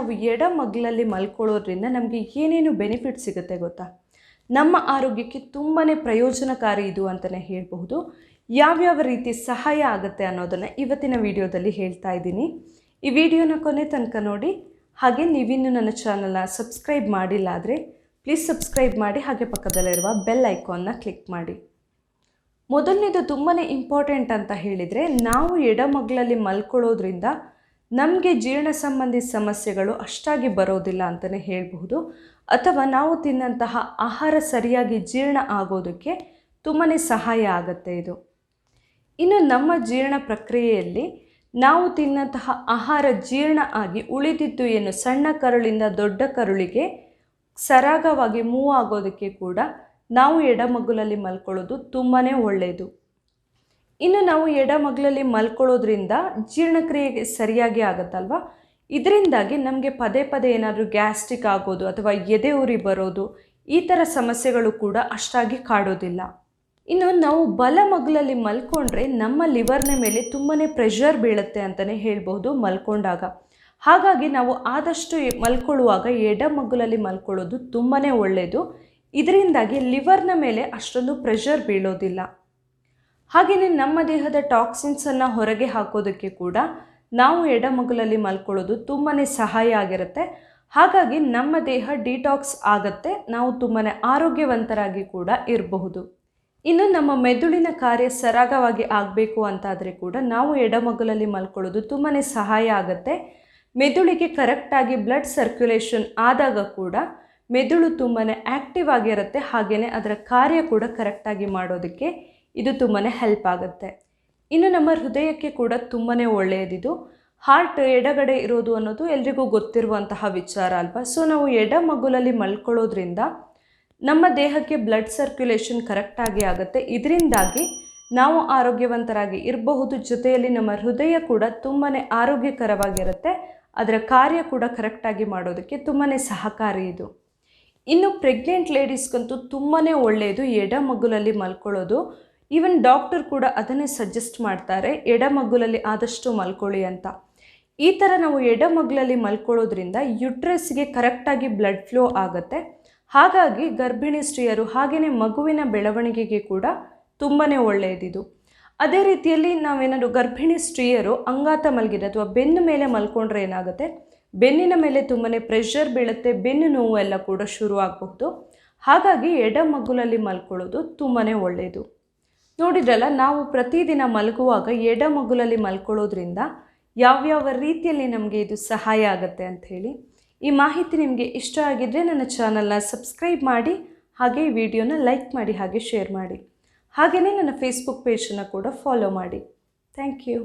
ನಾವು ಎಡ ಮಗ್ಲಲ್ಲಿ ಮಲ್ಕೊಳ್ಳೋದ್ರಿಂದ ನಮಗೆ ಏನೇನು ಬೆನಿಫಿಟ್ ಸಿಗುತ್ತೆ ಗೊತ್ತಾ? ನಮ್ಮ ಆರೋಗ್ಯಕ್ಕೆ ತುಂಬಾ ಪ್ರಯೋಜನಕಾರಿ ಇದು ಅಂತಲೇ ಹೇಳಬಹುದು. ಯಾವ್ಯಾವ ರೀತಿ ಸಹಾಯ ಆಗುತ್ತೆ ಅನ್ನೋದನ್ನು ಇವತ್ತಿನ ವಿಡಿಯೋದಲ್ಲಿ ಹೇಳ್ತಾ ಇದ್ದೀನಿ. ಈ ವಿಡಿಯೋನ ಕೊನೆ ತನಕ ನೋಡಿ. ಹಾಗೆ ನೀವಿನ್ನೂ ನನ್ನ ಚಾನಲ್ನ ಸಬ್ಸ್ಕ್ರೈಬ್ ಮಾಡಿಲ್ಲ ಆದರೆ ಪ್ಲೀಸ್ ಸಬ್ಸ್ಕ್ರೈಬ್ ಮಾಡಿ, ಹಾಗೆ ಪಕ್ಕದಲ್ಲಿರುವ ಬೆಲ್ ಐಕಾನ್ನ ಕ್ಲಿಕ್ ಮಾಡಿ. ಮೊದಲನೇದು ತುಂಬಾ ಇಂಪಾರ್ಟೆಂಟ್ ಅಂತ ಹೇಳಿದರೆ ನಾವು ಎಡಮಗ್ಲಲ್ಲಿ ಮಲ್ಕೊಳ್ಳೋದ್ರಿಂದ ನಮಗೆ ಜೀರ್ಣ ಸಂಬಂಧಿ ಸಮಸ್ಯೆಗಳು ಅಷ್ಟಾಗಿ ಬರೋದಿಲ್ಲ ಅಂತಲೇ ಹೇಳಬಹುದು. ಅಥವಾ ನಾವು ತಿನ್ನಂತಹ ಆಹಾರ ಸರಿಯಾಗಿ ಜೀರ್ಣ ಆಗೋದಕ್ಕೆ ತುಂಬಾ ಸಹಾಯ ಆಗುತ್ತೆ ಇದು. ಇನ್ನು ನಮ್ಮ ಜೀರ್ಣ ಪ್ರಕ್ರಿಯೆಯಲ್ಲಿ ನಾವು ತಿನ್ನಂತಹ ಆಹಾರ ಜೀರ್ಣ ಆಗಿ ಉಳಿದಿದ್ದು ಏನು? ಸಣ್ಣ ಕರುಳಿಂದ ದೊಡ್ಡ ಕರುಳಿಗೆ ಸರಾಗವಾಗಿ ಮೂವ್ ಆಗೋದಕ್ಕೆ ಕೂಡ ನಾವು ಎಡಮಗ್ಗುಲಲ್ಲಿ ಮಲ್ಕೊಳ್ಳೋದು ತುಂಬಾ ಒಳ್ಳೆಯದು ಇನ್ನು ನಾವು ಎಡಮಗ್ಲಲ್ಲಿ ಮಲ್ಕೊಳ್ಳೋದ್ರಿಂದ ಜೀರ್ಣಕ್ರಿಯೆಗೆ ಸರಿಯಾಗಿ ಆಗುತ್ತಲ್ವ? ಇದರಿಂದಾಗಿ ನಮಗೆ ಪದೇ ಪದೇ ಏನಾದರೂ ಗ್ಯಾಸ್ಟ್ರಿಕ್ ಆಗೋದು ಅಥವಾ ಎದೆ ಉರಿ ಬರೋದು ಈ ಥರ ಸಮಸ್ಯೆಗಳು ಕೂಡ ಅಷ್ಟಾಗಿ ಕಾಡೋದಿಲ್ಲ. ಇನ್ನು ನಾವು ಬಲ ಮಗ್ಲಲ್ಲಿ ಮಲ್ಕೊಂಡ್ರೆ ನಮ್ಮ ಲಿವರ್ನ ಮೇಲೆ ತುಂಬಾ ಪ್ರೆಷರ್ ಬೀಳುತ್ತೆ ಅಂತಲೇ ಹೇಳ್ಬೋದು ಮಲ್ಕೊಂಡಾಗ. ಹಾಗಾಗಿ ನಾವು ಆದಷ್ಟು ಮಲ್ಕೊಳ್ಳುವಾಗ ಎಡ ಮಗ್ಗುಲಲ್ಲಿ ಮಲ್ಕೊಳ್ಳೋದು ತುಂಬಾ ಒಳ್ಳೆಯದು ಇದರಿಂದಾಗಿ ಲಿವರ್ನ ಮೇಲೆ ಅಷ್ಟೊಂದು ಪ್ರೆಷರ್ ಬೀಳೋದಿಲ್ಲ. ಹಾಗೆಯೇ ನಮ್ಮ ದೇಹದ ಟಾಕ್ಸಿನ್ಸನ್ನು ಹೊರಗೆ ಹಾಕೋದಕ್ಕೆ ಕೂಡ ನಾವು ಎಡಮಗುಲಲ್ಲಿ ಮಲ್ಕೊಳ್ಳೋದು ತುಂಬಾ ಸಹಾಯ ಆಗಿರುತ್ತೆ. ಹಾಗಾಗಿ ನಮ್ಮ ದೇಹ ಡಿಟಾಕ್ಸ್ ಆಗುತ್ತೆ, ನಾವು ತುಂಬಾ ಆರೋಗ್ಯವಂತರಾಗಿ ಕೂಡ ಇರಬಹುದು. ಇನ್ನು ನಮ್ಮ ಮೆದುಳಿನ ಕಾರ್ಯ ಸರಾಗವಾಗಿ ಆಗಬೇಕು ಅಂತಾದರೆ ಕೂಡ ನಾವು ಎಡಮಗುಲಲ್ಲಿ ಮಲ್ಕೊಳ್ಳೋದು ತುಂಬಾ ಸಹಾಯ ಆಗುತ್ತೆ. ಮೆದುಳಿಗೆ ಕರೆಕ್ಟಾಗಿ ಬ್ಲಡ್ ಸರ್ಕ್ಯುಲೇಷನ್ ಆದಾಗ ಕೂಡ ಮೆದುಳು ತುಂಬಾ ಆ್ಯಕ್ಟಿವ್ ಆಗಿರುತ್ತೆ, ಹಾಗೆಯೇ ಅದರ ಕಾರ್ಯ ಕೂಡ ಕರೆಕ್ಟಾಗಿ ಮಾಡೋದಕ್ಕೆ ಇದು ತುಂಬಾ ಹೆಲ್ಪ್ ಆಗುತ್ತೆ. ಇನ್ನು ನಮ್ಮ ಹೃದಯಕ್ಕೆ ಕೂಡ ತುಂಬಾ ಒಳ್ಳೆಯದಿದು. ಹಾರ್ಟ್ ಎಡಗಡೆ ಇರೋದು ಅನ್ನೋದು ಎಲ್ರಿಗೂ ಗೊತ್ತಿರುವಂತಹ ವಿಚಾರ ಅಲ್ವಾ? ಸೊ ನಾವು ಎಡ ಮಗುಲಲ್ಲಿ ಮಲ್ಕೊಳ್ಳೋದ್ರಿಂದ ನಮ್ಮ ದೇಹಕ್ಕೆ ಬ್ಲಡ್ ಸರ್ಕ್ಯುಲೇಷನ್ ಕರೆಕ್ಟಾಗಿ ಆಗುತ್ತೆ. ಇದರಿಂದಾಗಿ ನಾವು ಆರೋಗ್ಯವಂತರಾಗಿ ಇರಬಹುದು. ಜೊತೆಯಲ್ಲಿ ನಮ್ಮ ಹೃದಯ ಕೂಡ ತುಂಬಾ ಆರೋಗ್ಯಕರವಾಗಿರುತ್ತೆ. ಅದರ ಕಾರ್ಯ ಕೂಡ ಕರೆಕ್ಟಾಗಿ ಮಾಡೋದಕ್ಕೆ ತುಂಬಾ ಸಹಕಾರಿ ಇದು. ಇನ್ನು ಪ್ರೆಗ್ನೆಂಟ್ ಲೇಡೀಸ್ಗಂತೂ ತುಂಬಾ ಒಳ್ಳೆಯದು ಎಡ ಮಗುಲಲ್ಲಿ ಮಲ್ಕೊಳ್ಳೋದು. ಈವನ್ ಡಾಕ್ಟರ್ ಕೂಡ ಅದನ್ನೇ ಸಜೆಸ್ಟ್ ಮಾಡ್ತಾರೆ, ಎಡಮಗ್ಗುಲಲ್ಲಿ ಆದಷ್ಟು ಮಲ್ಕೊಳ್ಳಿ ಅಂತ. ಈ ಥರ ನಾವು ಎಡ ಮಗ್ಲಲ್ಲಿ ಮಲ್ಕೊಳ್ಳೋದ್ರಿಂದ ಯುಟ್ರಸ್ಗೆ ಕರೆಕ್ಟಾಗಿ ಬ್ಲಡ್ ಫ್ಲೋ ಆಗುತ್ತೆ. ಹಾಗಾಗಿ ಗರ್ಭಿಣಿ ಸ್ತ್ರೀಯರು ಹಾಗೆಯೇ ಮಗುವಿನ ಬೆಳವಣಿಗೆಗೆ ಕೂಡ ತುಂಬಾ ಒಳ್ಳೆಯದಿದು. ಅದೇ ರೀತಿಯಲ್ಲಿ ನಾವೇನಾದರೂ ಗರ್ಭಿಣಿ ಸ್ತ್ರೀಯರು ಅಂಗಾತ ಮಲಗಿದೆ ಅಥವಾ ಬೆನ್ನು ಮೇಲೆ ಮಲ್ಕೊಂಡ್ರೆ ಏನಾಗುತ್ತೆ? ಬೆನ್ನಿನ ಮೇಲೆ ತುಂಬಾ ಪ್ರೆಷರ್ ಬೀಳುತ್ತೆ, ಬೆನ್ನು ನೋವು ಎಲ್ಲ ಕೂಡ ಶುರು ಆಗಬಹುದು ಹಾಗಾಗಿ ಎಡ ಮಗುಲಲ್ಲಿ ಮಲ್ಕೊಳ್ಳೋದು ತುಂಬಾ ಒಳ್ಳೆಯದು. ನೋಡಿದ್ರಲ್ಲ, ನಾವು ಪ್ರತಿದಿನ ಮಲಗುವಾಗ ಎಡ ಮಗುಲಲ್ಲಿ ಮಲ್ಕೊಳ್ಳೋದ್ರಿಂದ ಯಾವ್ಯಾವ ರೀತಿಯಲ್ಲಿ ನಮಗೆ ಇದು ಸಹಾಯ ಆಗುತ್ತೆ ಅಂತ ಹೇಳಿ ಈ ಮಾಹಿತಿ ನಿಮಗೆ ಇಷ್ಟ ಆಗಿದ್ದರೆ ನನ್ನ ಚಾನಲ್ನ ಸಬ್ಸ್ಕ್ರೈಬ್ ಮಾಡಿ, ಹಾಗೆ ಈ ವಿಡಿಯೋನ ಲೈಕ್ ಮಾಡಿ, ಹಾಗೆ ಶೇರ್ ಮಾಡಿ. ಹಾಗೆಯೇ ನನ್ನ ಫೇಸ್ಬುಕ್ ಪೇಜನ್ನು ಕೂಡ ಫಾಲೋ ಮಾಡಿ. Thank you